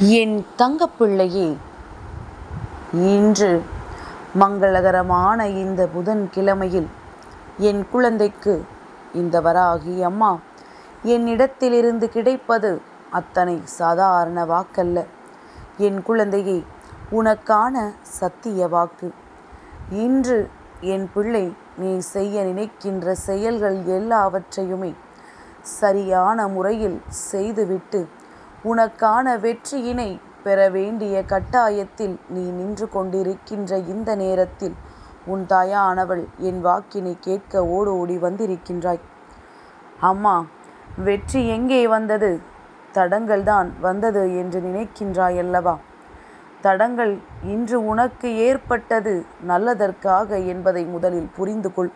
என் தங்கப்பிள்ளையே. இன்று மங்களகரமான இந்த புதன்கிழமையில் என் குழந்தைக்கு இந்த வராகி அம்மா என்னிடத்திலிருந்து கிடைப்பது அத்தனை சாதாரண வாக்கல்ல. என் குழந்தையே உனக்கான சத்திய வாக்கு. இன்று என் பிள்ளை நீ செய்ய நினைக்கின்ற செயல்கள் எல்லாவற்றையுமே சரியான முறையில் செய்துவிட்டு உனக்கான வெற்றியினை பெற வேண்டிய கட்டாயத்தில் நீ நின்று கொண்டிருக்கின்ற இந்த நேரத்தில் உன் தாயானவள் என் வாக்கினை கேட்க ஓடு ஓடி வந்திருக்கின்றாய். அம்மா வெற்றி எங்கே வந்தது? தடங்கள் தான் வந்தது என்று நினைக்கின்றாய் அல்லவா தடங்கள் இன்று உனக்கு ஏற்பட்டது நல்லதற்காக என்பதை முதலில் புரிந்து கொள்.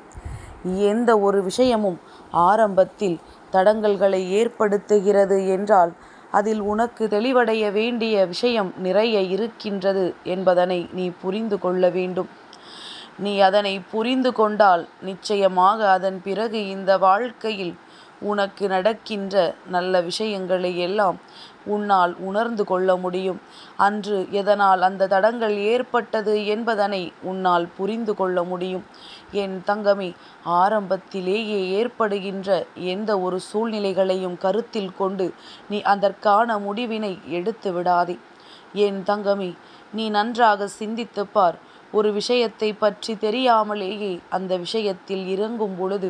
எந்த ஒரு விஷயமும் ஆரம்பத்தில் தடங்கல்களை ஏற்படுத்துகிறது என்றால் அதில் உனக்கு தெளிவடைய வேண்டிய விஷயம் நிறைய இருக்கின்றது என்பதனை நீ புரிந்து கொள்ள வேண்டும். நீ அதனை புரிந்து கொண்டால் நிச்சயமாக அதன் பிறகு இந்த வாழ்க்கையில் உனக்கு நடக்கின்ற நல்ல விஷயங்களை எல்லாம் உன்னால் உணர்ந்து கொள்ள முடியும். அன்று எதனால் அந்த தடங்கள் ஏற்பட்டது என்பதனை உன்னால் புரிந்து கொள்ள முடியும். என் தங்கமே ஆரம்பத்திலேயே ஏற்படுகின்ற எந்த ஒரு சூழ்நிலைகளையும் கருத்தில் கொண்டு நீ அதற்கான முடிவினை எடுத்து விடாதே. என் தங்கமே நீ நன்றாக சிந்தித்துப் பார். ஒரு விஷயத்தை பற்றி தெரியாமலேயே அந்த விஷயத்தில் இறங்கும் பொழுது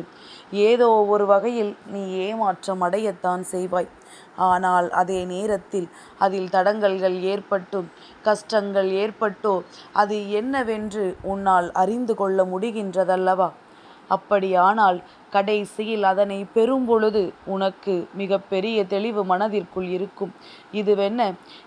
ஏதோ ஒரு வகையில் நீ ஏமாற்றம் அடையத்தான் செய்வாய். ஆனால் அதே நேரத்தில் அதில் தடங்கல்கள் ஏற்பட்டும் கஷ்டங்கள் ஏற்பட்டோ அது என்னவென்று உன்னால் அறிந்து கொள்ள முடிகின்றதல்லவா? அப்படியானால் கடைசியில் அதனை பெறும்பொழுது உனக்கு மிக பெரிய தெளிவு மனதிற்குள் இருக்கும். இதுவென்ன?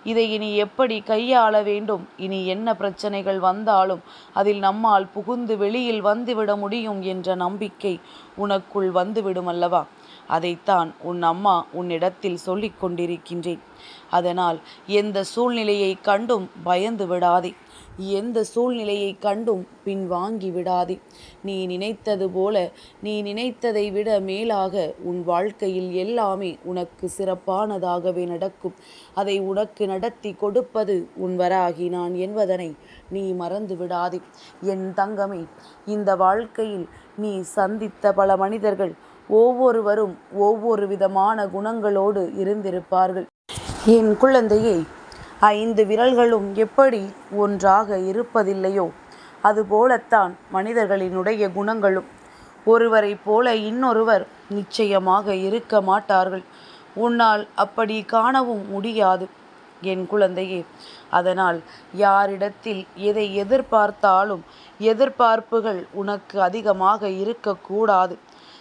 இதை இனி எப்படி கையாள வேண்டும்? இனி என்ன பிரச்சனைகள் வந்தாலும் அதில் நம்மால் புகுந்து வெளியில் வந்துவிட முடியும் என்ற நம்பிக்கை உனக்குள் வந்துவிடும் அல்லவா? அதைத்தான் உன் அம்மா உன்னிடத்தில் சொல்லிக் கொண்டிருக்கின்றேன். அதனால் எந்த சூழ்நிலையை கண்டும் பயந்து விடாதே. எந்த சூழ்நிலையை கண்டும் பின்வாங்கி விடாதே. நீ நினைத்தது போல நீ நினைத்ததை விட மேலாக உன் வாழ்க்கையில் எல்லாமே உனக்கு சிறப்பானதாகவே நடக்கும். அதை உனக்கு நடத்தி கொடுப்பது உன் வராகி நான் என்பதனை நீ மறந்து விடாதே. என் தங்கமே இந்த வாழ்க்கையில் நீ சந்தித்த பல மனிதர்கள் ஒவ்வொருவரும் ஒவ்வொரு விதமான குணங்களோடு இருந்திருப்பார்கள். என் குழந்தையை ஐந்து விரல்களும் எப்படி ஒன்றாக இருப்பதில்லையோ அதுபோலத்தான் மனிதர்களினுடைய குணங்களும். ஒருவரைப் போல இன்னொருவர் நிச்சயமாக இருக்க மாட்டார்கள். உன்னால் அப்படி காணவும் முடியாது என் குழந்தையே. அதனால் யாரிடத்தில் எதை எதிர்பார்த்தாலும் எதிர்பார்ப்புகள் உனக்கு அதிகமாக இருக்கக்கூடாது.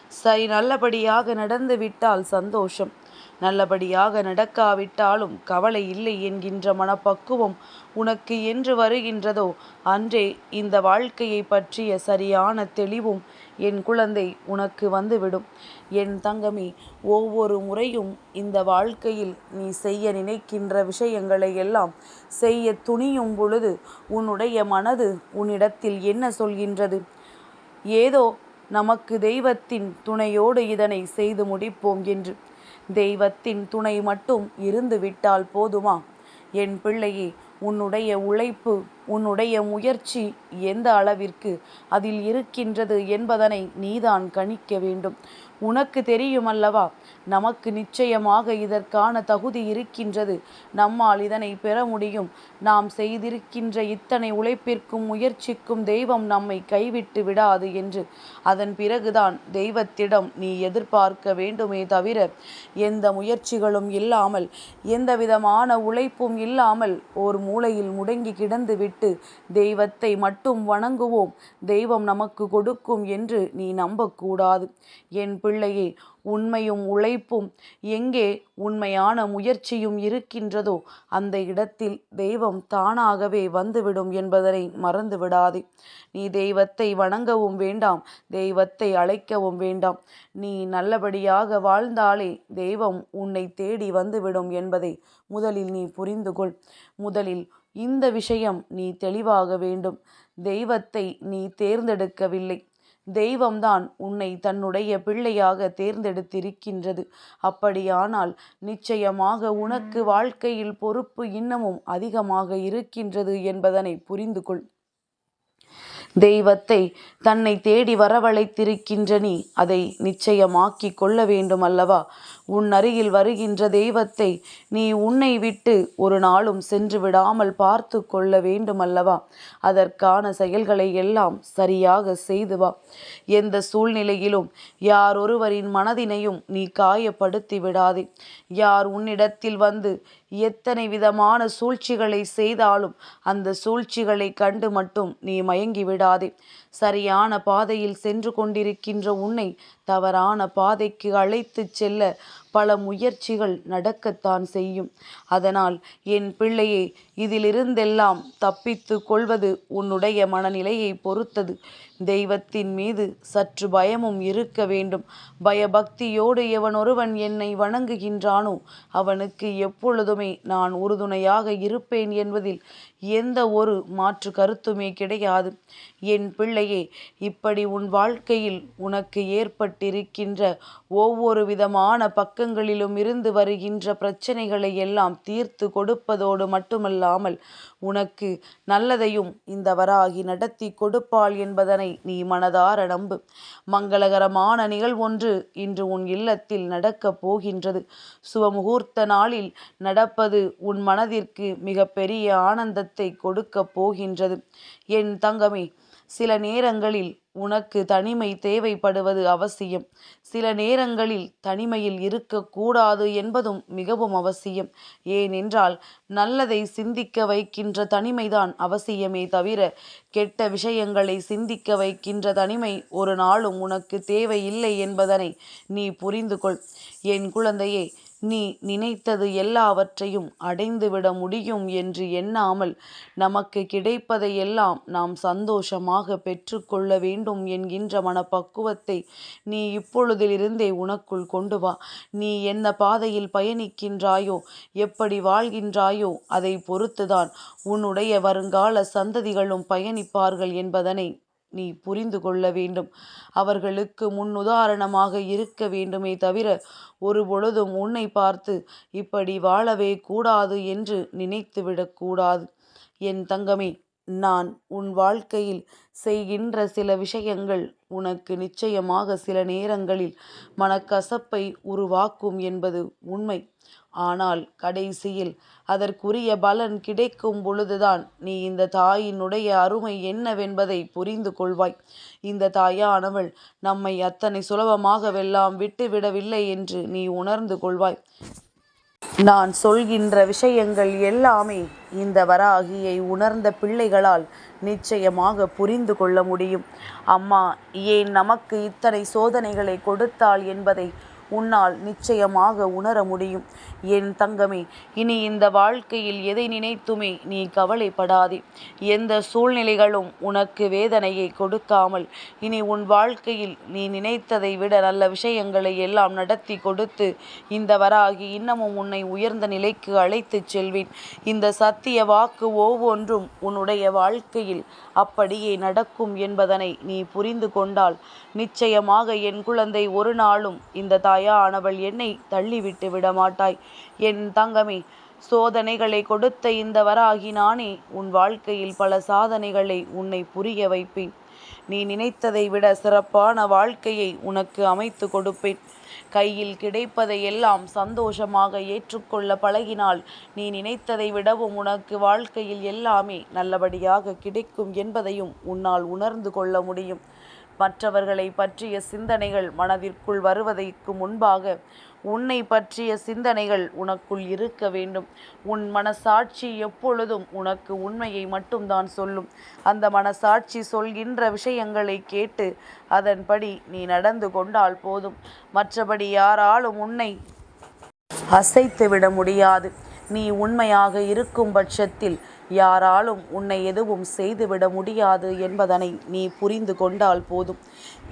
சரி நல்லபடியாக நடந்துவிட்டால் சந்தோஷம். நல்லபடியாக நடக்காவிட்டாலும் கவலை இல்லை என்கின்ற மனப்பக்குவம் உனக்கு என்று வருகின்றதோ? அன்றே இந்த வாழ்க்கையை பற்றிய சரியான தெளிவும் என் குழந்தை உனக்கு வந்துவிடும். என் தங்கமி ஒவ்வொரு முறையும் இந்த வாழ்க்கையில் நீ செய்ய நினைக்கின்ற விஷயங்களை எல்லாம் செய்ய துணியும் பொழுது உன்னுடைய மனது உன்னிடத்தில் என்ன சொல்கின்றது? ஏதோ நமக்கு தெய்வத்தின் துணையோடு இதனை செய்து முடிப்போம் என்று. தெய்வத்தின் துணை மட்டும் இருந்து விட்டால் போதுமா? என் பிள்ளையே உன்னுடைய உழைப்பு உன்னுடைய முயற்சி எந்த அளவிற்கு அதில் இருக்கின்றது என்பதனை நீதான் கணிக்க வேண்டும். உனக்கு தெரியும் அல்லவா நமக்கு நிச்சயமாக இதற்கான தகுதி இருக்கின்றது. நம்மால் இதனை பெற முடியும். நாம் செய்திருக்கின்ற இத்தனை உழைப்பிற்கும் முயற்சிக்கும் தெய்வம் நம்மை கைவிட்டு விடாது என்று. அதன் பிறகுதான் தெய்வத்திடம் நீ எதிர்பார்க்க வேண்டுமே தவிர எந்த முயற்சிகளும் இல்லாமல் எந்த விதமான உழைப்பும் இல்லாமல் ஓர் மூலையில் முடங்கி கிடந்து விட்டு தெய்வத்தை மட்டும் வணங்குவோம். தெய்வம் நமக்கு கொடுக்கும் என்று நீ நம்பக்கூடாது. என் பிள்ளையே உண்மையும் உழைப்பும் எங்கே உண்மையான முயற்சியும் இருக்கின்றதோ அந்த இடத்தில் தெய்வம் தானாகவே வந்துவிடும் என்பதனை மறந்து விடாதே நீ தெய்வத்தை வணங்கவும் வேண்டாம் தெய்வத்தை அழைக்கவும் வேண்டாம். நீ நல்லபடியாக வாழ்ந்தாலே தெய்வம் உன்னை தேடி வந்துவிடும் என்பதை முதலில் நீ புரிந்து கொள் முதலில் இந்த விஷயம் நீ தெளிவாக வேண்டும். தெய்வத்தை நீ தேர்ந்தெடுக்கவில்லை. தெய்வம்தான் உன்னை தன்னுடைய பிள்ளையாக தேர்ந்தெடுத்திருக்கின்றது. அப்படியானால் நிச்சயமாக உனக்கு வாழ்க்கையில் பொறுப்பு இன்னமும் அதிகமாக இருக்கின்றது என்பதனை புரிந்து கொள் தெய்வத்தை தன்னை தேடி வரவழைத்திருக்கின்ற நீ அதை நிச்சயமாக்கி கொள்ள வேண்டும் அல்லவா உன் அருகில் வருகின்ற தெய்வத்தை நீ உன்னை விட்டு ஒரு நாளும் சென்று விடாமல் பார்த்து கொள்ள வேண்டும் அல்லவா அதற்கான செயல்களை எல்லாம் சரியாக செய்து வா. எந்த சூழ்நிலையிலும் யார் ஒருவரின் மனதினையும் நீ காயப்படுத்தி விடாதே. யார் உன்னிடத்தில் வந்து எத்தனை விதமான சூழ்ச்சிகளை செய்தாலும் அந்த சூழ்ச்சிகளை கண்டு மட்டும் நீ மயங்கி விடாதே. சரியான பாதையில் சென்று கொண்டிருக்கின்ற உன்னை தவறான பாதைக்கு அழைத்துச் செல்ல பல முயற்சிகள் நடக்கத்தான் செய்யும். அதனால் என் பிள்ளையே இதிலிருந்தெல்லாம் தப்பித்து கொள்வது உன்னுடைய மனநிலையை பொறுத்தது. தெய்வத்தின் மீது சற்று பயமும் இருக்க வேண்டும். பயபக்தியோடு எவன் ஒருவன் என்னை வணங்குகின்றானோ அவனுக்கு எப்பொழுதுமே நான் உறுதுணையாக இருப்பேன் என்பதில் எந்த ஒரு மாற்று கருத்துமே கிடையாது. என் பிள்ளை பிள்ளையே இப்படி உன் வாழ்க்கையில் உனக்கு ஏற்பட்டிருக்கின்ற ஒவ்வொரு விதமான பக்கங்களிலும் இருந்து வருகின்ற பிரச்சனைகளை எல்லாம் தீர்த்து கொடுப்பதோடு மட்டுமல்லாமல் உனக்கு நல்லதையும் இந்த வராகி நடத்தி கொடுப்பாள் என்பதனை நீ மனதார நம்பு. மங்களகரமான நிகழ்வொன்று இன்று உன் இல்லத்தில் நடக்கப் போகின்றது. சுபமுகூர்த்த நாளில் நடப்பது உன் மனதிற்கு மிக பெரிய ஆனந்தத்தை கொடுக்கப் போகின்றது. என் தங்கமே சில நேரங்களில் உனக்கு தனிமை தேவைப்படுவது அவசியம். சில நேரங்களில் தனிமையில் இருக்கக்கூடாது என்பதும் மிகவும் அவசியம். ஏனென்றால் நல்லதை சிந்திக்க வைக்கின்ற தனிமைதான் அவசியமே தவிர கெட்ட விஷயங்களை சிந்திக்க வைக்கின்ற தனிமை ஒரு நாளும் உனக்கு தேவையில்லை என்பதனை நீ புரிந்து கொள் என் குழந்தையே நீ நினைத்தது எல்லாவற்றையும் அடைந்துவிட முடியும் என்று எண்ணாமல் நமக்கு கிடைப்பதையெல்லாம் நாம் சந்தோஷமாக பெற்றுக்கொள்ள வேண்டும் என்கின்ற மனப்பக்குவத்தை நீ இப்பொழுதிலிருந்தே உனக்குள் கொண்டு வா. நீ என்ன பாதையில் பயணிக்கின்றாயோ எப்படி வாழ்கின்றாயோ அதை பொறுத்துதான் உன்னுடைய வருங்கால சந்ததிகளும் பயணிப்பார்கள் என்பதனை நீ புரிந்து கொள்ள வேண்டும். அவர்களுக்கு முன்னுதாரணமாக இருக்க வேண்டுமே தவிர ஒரு பொழுதும் உன்னை பார்த்து இப்படி வாழவே கூடாது என்று நினைத்துவிடக்கூடாது என் தங்கமே நான் உன் வாழ்க்கையில் செய்கின்ற சில விஷயங்கள் உனக்கு நிச்சயமாக சில நேரங்களில் மனக்கசப்பை உருவாக்கும் என்பது உண்மை. ஆனால் கடைசியில் அதற்குரிய பலன் கிடைக்கும் பொழுதுதான் நீ இந்த தாயினுடைய அருமை என்னவென்பதை புரிந்து கொள்வாய். இந்த தாயானவள் நம்மை அத்தனை சுலபமாகவெல்லாம் விட்டுவிடவில்லை என்று நீ உணர்ந்து கொள்வாய். நான் சொல்கின்ற விஷயங்கள் எல்லாமே இந்த வராகியை உணர்ந்த பிள்ளைகளால் நிச்சயமாக புரிந்து கொள்ள முடியும். அம்மா ஏன் நமக்கு இத்தனை சோதனைகளை கொடுத்தாள் என்பதை உன்னால் நிச்சயமாக உணர முடியும். என் தங்கமே இனி இந்த வாழ்க்கையில் எதை நினைத்துமே நீ கவலைப்படாதே. எந்த சூழ்நிலைகளும் உனக்கு வேதனையை கொடுக்காமல் இனி உன் வாழ்க்கையில் நீ நினைத்ததை விட நல்ல விஷயங்களை எல்லாம் நடத்தி கொடுத்து இந்த வராகி இன்னமும் உன்னை உயர்ந்த நிலைக்கு அழைத்துச் செல்வேன். இந்த சத்திய வாக்கு ஒவ்வொன்றும் உன்னுடைய வாழ்க்கையில் அப்படியே நடக்கும் என்பதனை நீ புரிந்து கொண்டால் நிச்சயமாக என் குழந்தை ஒரு நாளும் இந்த தாயானவள் என்னை தள்ளிவிட்டு விடமாட்டாய். என் தங்கமே சோதனைகளை கொடுத்த இந்த வராகி நானே உன் வாழ்க்கையில் பல சாதனைகளை உன்னை புரிய வைப்பேன். நீ நினைத்ததை விட சிறப்பான வாழ்க்கையை உனக்கு அமைத்து கொடுப்பேன். கையில் கிடைப்பதை எல்லாம் சந்தோஷமாக ஏற்றுக்கொள்ள பழகினால் நீ நினைத்ததை விடவும் உனக்கு வாழ்க்கையில் எல்லாமே நல்லபடியாக கிடைக்கும் என்பதையும் உன்னால் உணர்ந்து கொள்ள முடியும். மற்றவர்களை பற்றிய சிந்தனைகள் மனதிற்குள் வருவதற்கு முன்பாக உன்னை பற்றிய சிந்தனைகள் உனக்குள் இருக்க வேண்டும். உன் மனசாட்சி எப்பொழுதும் உனக்கு உண்மையை மட்டும்தான் சொல்லும். அந்த மனசாட்சி சொல்கின்ற விஷயங்களை கேட்டு அதன்படி நீ நடந்து கொண்டால் போதும். மற்றபடி யாராலும் உன்னை அசைத்து விட முடியாது. நீ உண்மையாக இருக்கும் பட்சத்தில் யாராலும் உன்னை எதுவும் செய்துவிட முடியாது என்பதனை நீ புரிந்து கொண்டால் போதும்.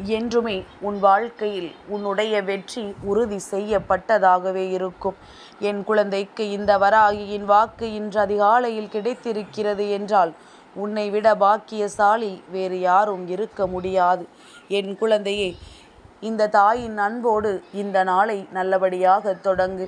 என்றுமே உன் வாழ்க்கையில் உன்னுடைய வெற்றி உறுதி செய்யப்பட்டதாகவே இருக்கும். என் குழந்தைக்கு இந்த வராகியின் வாக்கு இன்று அதிகாலையில் கிடைத்திருக்கிறது என்றால் உன்னை விட பாக்கியசாலி வேறு யாரும் இருக்க முடியாது. என் குழந்தையே இந்த தாயின் அன்போடு இந்த நாளை நல்லபடியாக தொடங்கு.